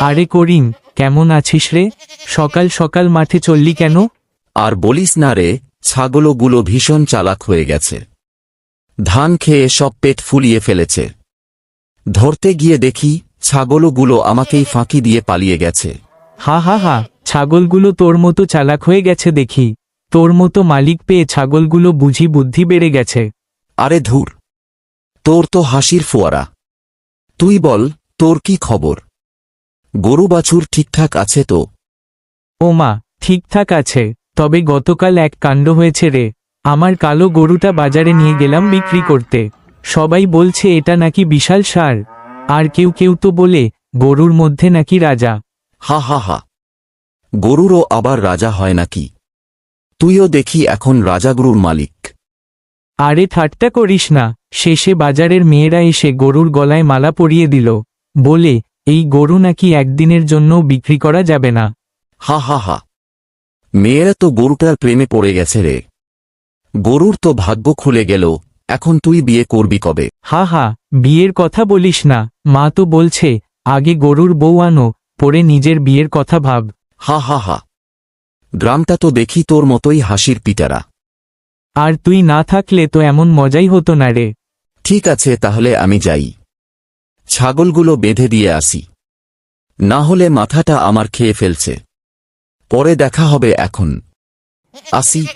আরে করিম কেমন আছিস রে? সকাল সকাল মাঠে চললি কেন? আর বলিস না রে ছাগলগুলো ভীষণ চালাক হয়ে গেছে। ধান খেয়ে সব পেট ফুলিয়ে ফেলেছে। ধরতে গিয়ে দেখি ছাগলগুলো আমাকেই ফাঁকি দিয়ে পালিয়ে গেছে। হা হা হা। ছাগলগুলো তোর মতো চালাক হয়ে গেছে দেখি। তোর মতো মালিক পেয়ে ছাগলগুলো বুঝি বুদ্ধি বেড়ে গেছে। আরে ধুর। তোর তো হাসির ফোয়ারা। তুই বল তোর কি খবর? গরু বাছুর ঠিকঠাক আছে তো? ও মা ঠিকঠাক আছে তবে গতকাল এক কাণ্ড হয়েছে রে। আমার কালো গরুটা বাজারে নিয়ে গেলাম বিক্রি করতে। সবাই বলছে এটা নাকি বিশাল সার। আর কেউ কেউ তো বলে গরুর মধ্যে নাকি রাজা। হা হা হা। গরুরও আবার রাজা হয় নাকি? তুইও দেখি এখন রাজাগুরুর মালিক। আরে ঠাট্টা করিস না শেষে বাজারের মেয়েরা এসে গরুর গলায় মালা পরিয়ে দিল। বলে এই গরু নাকি একদিনের জন্য বিক্রি করা যাবে না। হা হা হা। মেয়েরা তো গরুটার প্রেমে পড়ে গেছে রে। গরুর তো ভাগ্য খুলে গেল এখন তুই বিয়ে করবি কবে? হা হা বিয়ের কথা বলিস না মা তো বলছে আগে গরুর বউ আনো পরে নিজের বিয়ের কথা ভাব। হা হা হা। গ্রামটা তো দেখি তোর মতোই হাসির পিটারা। আর তুই না থাকলে তো এমন মজাই হতো না রে। ঠিক আছে তাহলে আমি যাই। ছাগলগুলো বেঁধে দিয়ে আসি। না হলে মাথাটা আমার খেয়ে ফেলছে। পরে দেখা হবে এখন। আসি।